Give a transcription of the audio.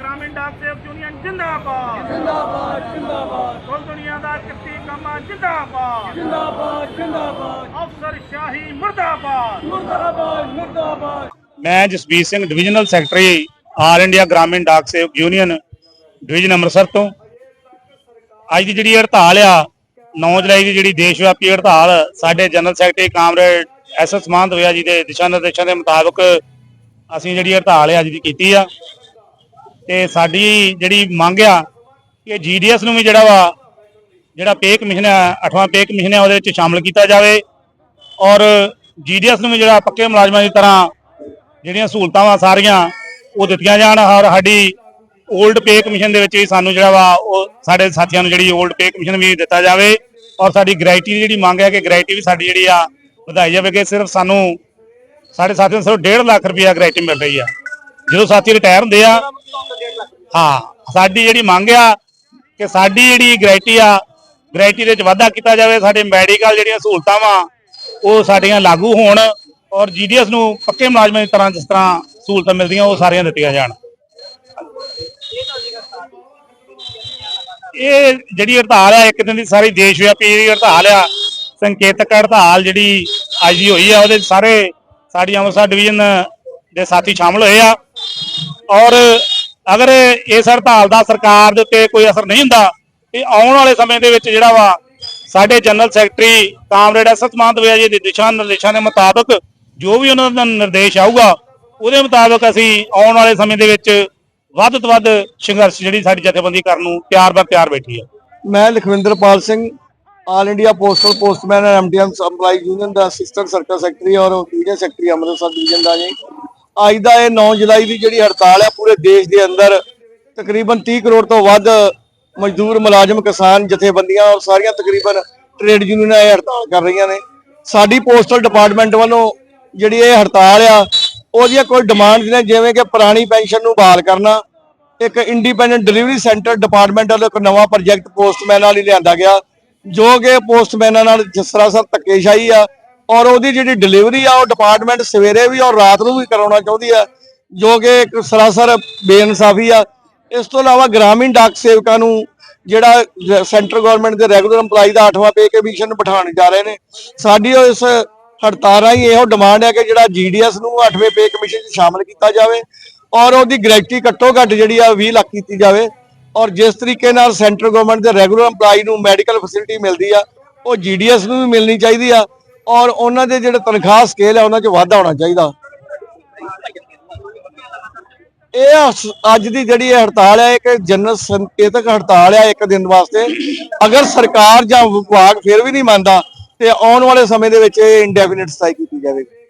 ਗ੍ਰਾਮੀਣ ਡਾਕ ਸੇਵਕ ਯੂਨੀਅਨ ਜਿੰਦਾਬਾਦ। ਜਿੰਦਾਬਾਦ ਜਿੰਦਾਬਾਦ। ਕੁੱਲ ਦੁਨੀਆ ਦਾ ਕਿਰਤੀ ਕੰਮਾਂ ਜਿੰਦਾਬਾਦ। ਜਿੰਦਾਬਾਦ ਜਿੰਦਾਬਾਦ। ਅਫਸਰ ਸ਼ਾਹੀ ਮੁਰਦਾਬਾਦ। ਮੁਰਦਾਬਾਦ ਮੁਰਦਾਬਾਦ। ਮੈਂ Jasbir Singh divisional secretary all India ਗ੍ਰਾਮੀਣ ਡਾਕ ਸੇਵਕ ਯੂਨੀਅਨ ਡਿਵੀਜ਼ਨ ਅੰਮ੍ਰਿਤਸਰ ਤੋਂ। ਅੱਜ ਦੀ ਜਿਹੜੀ ਹੜਤਾਲ ਆ 9 ਜੁਲਾਈ ਦੀ ਜਿਹੜੀ ਦੇਸ਼ ਵਿਆਪੀ ਹੜਤਾਲ ਸਾਡੇ general secretary comrade S S Maan ਹੋਇਆ ਜੀ ਦੇ ਦਿਸ਼ਾ ਨਿਰਦੇਸ਼ਾਂ ਦੇ ਮੁਤਾਬਕ ਅਸੀਂ ਜਿਹੜੀ ਹੜਤਾਲ ਅੱਜ ਦੀ ਕੀਤੀ ਆ। ਤੇ ਸਾਡੀ ਜਿਹੜੀ ਮੰਗ ਆ ਕਿ ਜੀਡੀਐਸ ਨੂੰ ਵੀ ਜਿਹੜਾ ਵਾ, ਜਿਹੜਾ ਪੇ ਕਮਿਸ਼ਨ ਆ 8ਵਾਂ ਪੇ ਕਮਿਸ਼ਨ ਆ, ਉਹਦੇ ਵਿੱਚ ਸ਼ਾਮਲ ਕੀਤਾ ਜਾਵੇ ਔਰ ਜੀਡੀਐਸ ਨੂੰ ਵੀ ਜਿਹੜਾ ਪੱਕੇ ਮੁਲਾਜ਼ਮਾਂ ਦੀ ਤਰ੍ਹਾਂ ਜਿਹੜੀਆਂ ਸਹੂਲਤਾਂ ਵਾ ਸਾਰੀਆਂ ਉਹ ਦਿੱਤੀਆਂ ਜਾਣ ਔਰ ਸਾਡੀ 올ਡ ਪੇ ਕਮਿਸ਼ਨ ਦੇ ਵਿੱਚ ਵੀ ਸਾਨੂੰ ਜਿਹੜਾ ਵਾ ਉਹ ਸਾਡੇ ਸਾਥੀਆਂ ਨੂੰ ਜਿਹੜੀ 올ਡ ਪੇ ਕਮਿਸ਼ਨ ਵੀ ਦਿੱਤਾ ਜਾਵੇ ਔਰ ਸਾਡੀ ਗ੍ਰੈਜੂਟੀ ਦੀ ਜਿਹੜੀ ਮੰਗ ਹੈ ਕਿ ਗ੍ਰੈਜੂਟੀ ਵੀ ਸਾਡੀ ਜਿਹੜੀ ਆ ਵਧਾਈ ਜਾਵੇ ਕਿ ਸਿਰਫ ਸਾਨੂੰ ਸਾਡੇ ਸਾਥੀਆਂ ਨੂੰ ਸਿਰਫ 1.5 ਲੱਖ ਰੁਪਇਆ ਗ੍ਰੈਜੂਟੀ ਮਿਲ ਰਹੀ ਆ। ਜਦੋਂ ਸਾਥੀ ਰਿਟਾਇਰ ਹੁੰਦੇ ਆ, ਹਾਂ, ਸਾਡੀ ਜਿਹੜੀ ਮੰਗ ਆ ਕਿ ਸਾਡੀ ਜਿਹੜੀ ਗ੍ਰੈਜੂਟੀ ਆ ਗ੍ਰੈਜੂਟੀ ਦੇ ਵਿੱਚ ਵਾਧਾ ਕੀਤਾ ਜਾਵੇ, ਸਾਡੇ ਮੈਡੀਕਲ ਜਿਹੜੀਆਂ ਸਹੂਲਤਾਂ ਵਾ, ਉਹ ਸਾਡੀਆਂ ਲਾਗੂ ਹੋਣ ਔਰ ਜੀਡੀਐਸ ਨੂੰ ਪੱਕੇ ਮੁਲਾਜ਼ਮਾਂ ਦੀ ਤਰ੍ਹਾਂ ਜਿਸ ਤਰ੍ਹਾਂ ਸਹੂਲਤਾਂ ਮਿਲਦੀਆਂ, ਉਹ ਸਾਰੀਆਂ ਦਿੱਤੀਆਂ ਜਾਣ। ਇਹ ਜਿਹੜੀ ਹੜਤਾਲ ਆ, ਇੱਕ ਦਿਨ ਦੀ ਸਾਰੀ ਦੇਸ਼ ਵਿਆਪੀ ਜਿਹੜੀ ਹੜਤਾਲ ਆ, ਸੰਕੇਤਕ ਹੜਤਾਲ ਜਿਹੜੀ ਅੱਜ ਦੀ ਹੋਈ ਆ, ਉਹਦੇ ਸਾਰੇ ਸਾਡੀ ਅੰਮ੍ਰਿਤਸਰ ਡਿਵੀਜ਼ਨ ਦੇ ਸਾਥੀ ਸ਼ਾਮਲ ਹੋਏ ਆ। ਔਰ ਅਗਰ ਇਸ ਹੜਤਾਲ ਦਾ ਸਰਕਾਰ ਦੇ ਉੱਤੇ ਕੋਈ ਅਸਰ ਨਹੀਂ ਹੁੰਦਾ ਤੇ ਆਉਣ ਵਾਲੇ ਸਮੇਂ ਦੇ ਵਿੱਚ ਜਿਹੜਾ ਵਾ, ਸਾਡੇ general secretary comrade S S ਮਾਨਦਵਿਆ ਜੀ ਦੇ ਦਿਸ਼ਾ ਨਿਰਦੇਸ਼ਾਂ ਦੇ ਮੁਤਾਬਕ ਜੋ ਵੀ ਉਹਨਾਂ ਦਾ ਨਿਰਦੇਸ਼ ਆਊਗਾ, ਉਹਦੇ ਮੁਤਾਬਕ ਅਸੀਂ ਆਉਣ ਵਾਲੇ ਸਮੇਂ ਦੇ ਵਿੱਚ ਵੱਧ ਤੋਂ ਵੱਧ ਸੰਘਰਸ਼ ਜਿਹੜੀ ਸਾਡੀ ਜਥੇਬੰਦੀ ਕਰਨ ਨੂੰ ਤਿਆਰ ਬਰ ਤਿਆਰ ਬੈਠੀ ਹੈ। ਮੈਂ Lakhwinderpal Singh all India postal postman and MTM EMPLOYEE union the assistant circle secretary ਔਰ ਡਿਵੀਜ਼ਨ ਸੈਕਟਰੀ ਅੰਮ੍ਰਿਤਸਰ ਡਿਵੀਜ਼ਨ ਦਾ ਜੀ। ਅੱਜ ਦਾ ਇਹ 9 ਜੁਲਾਈ ਦੀ ਜਿਹੜੀ ਹੜਤਾਲ ਹੈ, ਪੂਰੇ ਦੇਸ਼ ਦੇ ਅੰਦਰ ਤਕਰੀਬਨ 30 ਕਰੋੜ ਤੋਂ ਵੱਧ ਮਜ਼ਦੂਰ, ਮੁਲਾਜ਼ਮ, ਕਿਸਾਨ, ਜਥੇਬੰਦੀਆਂ ਔਰ ਸਾਰੀਆਂ ਤਕਰੀਬਨ ਟ੍ਰੇਡ ਯੂਨੀਅਨਾਂ ਇਹ ਹੜਤਾਲ ਕਰ ਰਹੀਆਂ ਨੇ। ਸਾਡੀ ਪੋਸਟਲ ਡਿਪਾਰਟਮੈਂਟ ਵੱਲੋਂ ਜਿਹੜੀ ਇਹ ਹੜਤਾਲ ਆ ਉਹਦੀਆਂ ਕੋਈ ਡਿਮਾਂਡਸ ਨੇ, ਜਿਵੇਂ ਕਿ ਪੁਰਾਣੀ ਪੈਨਸ਼ਨ ਨੂੰ ਬਹਾਲ ਕਰਨਾ, ਇੱਕ ਇੰਡੀਪੈਂਡੈਂਟ ਡਿਲੀਵਰੀ ਸੈਂਟਰ ਡਿਪਾਰਟਮੈਂਟ ਵੱਲੋਂ ਇੱਕ ਨਵਾਂ ਪ੍ਰੋਜੈਕਟ ਪੋਸਟਮੈਨ ਨਾਲ ਲਿਆਂਦਾ ਗਿਆ, ਜੋ ਕਿ ਪੋਸਟਮੈਨਾਂ ਨਾਲ ਜਿਸ ਤਰ੍ਹਾਂ ਸਰ ਧੱਕੇਸ਼ਾਹੀ ਆ ਔਰ ਉਹਦੀ ਜਿਹੜੀ ਡਿਲੀਵਰੀ ਆ, ਉਹ ਡਿਪਾਰਟਮੈਂਟ ਸਵੇਰੇ ਵੀ ਔਰ ਰਾਤ ਨੂੰ ਵੀ ਕਰਾਉਣਾ ਚਾਹੁੰਦੀ ਆ, ਜੋ ਕਿ ਇੱਕ ਸਰਾਸਰ ਬੇਇਨਸਾਫੀ ਆ। ਇਸ ਤੋਂ ਇਲਾਵਾ ਗ੍ਰਾਮੀਣ ਡਾਕ ਸੇਵਕਾਂ ਨੂੰ ਜਿਹੜਾ ਸੈਂਟਰ ਗਵਰਨਮੈਂਟ ਦੇ ਰੈਗੂਲਰ EMPLOYEE ਦਾ 8ਵਾਂ ਪੇ ਕਮਿਸ਼ਨ ਬਿਠਾਉਣ ਜਾ ਰਹੇ ਨੇ। ਸਾਡੀ ਉਹ ਇਸ ਹੜਤਾਲ ਰਾਹੀਂ ਇਹੋ ਡਿਮਾਂਡ ਹੈ ਕਿ ਜਿਹੜਾ ਜੀਡੀਐਸ ਨੂੰ 8ਵੇਂ ਪੇ ਕਮਿਸ਼ਨ 'ਚ ਸ਼ਾਮਲ ਕੀਤਾ ਜਾਵੇ ਔਰ ਉਹਦੀ ਗ੍ਰੈਜੂਟੀ ਘੱਟੋ ਘੱਟ ਜਿਹੜੀ ਆ 20 ਲੱਖ ਕੀਤੀ ਜਾਵੇ। ਔਰ ਜਿਸ ਤਰੀਕੇ ਨਾਲ ਸੈਂਟਰ ਗਵਰਨਮੈਂਟ ਦੇ ਰੈਗੂਲਰ EMPLOYEE ਨੂੰ ਮੈਡੀਕਲ ਫੈਸਿਲਿਟੀ ਮਿਲਦੀ ਆ, ਉਹ ਜੀਡੀਐਸ ਨੂੰ ਵੀ ਮਿਲਣੀ ਚਾਹੀਦੀ ਆ। ਔਰ ਉਹਨਾਂ ਦੇ ਜਿਹੜੇ ਤਨਖਾਹ ਸਕੇਲ ਹੈ ਉਹਨਾਂ 'ਚ ਵਾਧਾ ਹੋਣਾ ਚਾਹੀਦਾ। ਇਹ ਅੱਜ ਦੀ ਜਿਹੜੀ ਇਹ ਹੜਤਾਲ ਹੈ ਇੱਕ ਜਨਰਲ ਸੰਕੇਤਕ ਹੜਤਾਲ ਹੈ ਇੱਕ ਦਿਨ ਵਾਸਤੇ। ਅਗਰ ਸਰਕਾਰ ਜਾਂ ਵਿਭਾਗ ਫਿਰ ਵੀ ਨਹੀਂ ਮੰਨਦਾ, ਤੇ ਆਉਣ ਵਾਲੇ ਸਮੇਂ ਦੇ ਵਿੱਚ ਇਹ ਇੰਡੈਫੀਨਿਟ ਸਟ੍ਰਾਈਕ ਕੀਤੀ ਜਾਵੇਗੀ।